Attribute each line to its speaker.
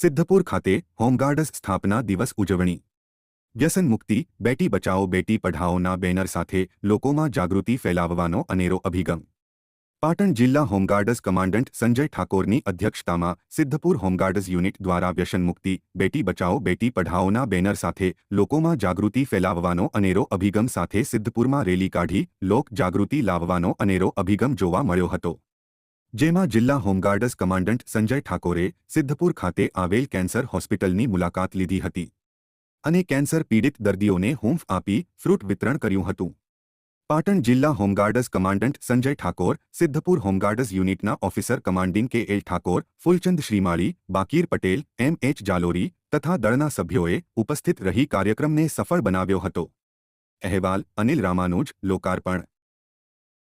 Speaker 1: સિદ્ધપુર ખાતે હોમગાર્ડસ સ્થાપના દિવસ ઉજવણી. વ્યસન મુક્તિ, બેટી બચાવો બેટી પઢાઓના બેનર સાથે લોકોમાં જાગૃતિ ફેલાવવાનો અનેરો અભિગમ. પાટણ જિલ્લા હોમગાર્ડસ કમાન્ડન્ટ સંજય ઠાકોરની અધ્યક્ષતામાં સિદ્ધપુર હોમગાર્ડસ યુનિટ દ્વારા વ્યસન મુક્તિ, બેટી બચાવો બેટી પઢાઓના બેનર સાથે લોકોમાં જાગૃતિ ફેલાવવાનો અનેરો અભિગમ સાથે સિદ્ધપુરમાં રેલી કાઢી લોક જાગૃતિ લાવવાનો અનેરો અભિગમ જોવા મળ્યો હતો. જેમાં જિલ્લા હોમગાર્ડસ કમાન્ડન્ટ સંજય ઠાકોરે સિદ્ધપુર ખાતે આવેલ કેન્સર હોસ્પિટલની મુલાકાત લીધી હતી અને કેન્સર પીડિત દર્દીઓને હૂંફ આપી ફ્રૂટ વિતરણ કર્યું હતું. પાટણ જિલ્લા home guards commandant Sanjay Thakor, Siddhpur home guards યુનિટના officer commanding K L Thakor, Phoolchand Shrimali, Bakir Patel, M H Jalori તથા દળના સભ્યોએ ઉપસ્થિત રહી કાર્યક્રમને સફળ બનાવ્યો હતો. અહેવાલ અનિલ રામાનુજ, લોકાર્પણ.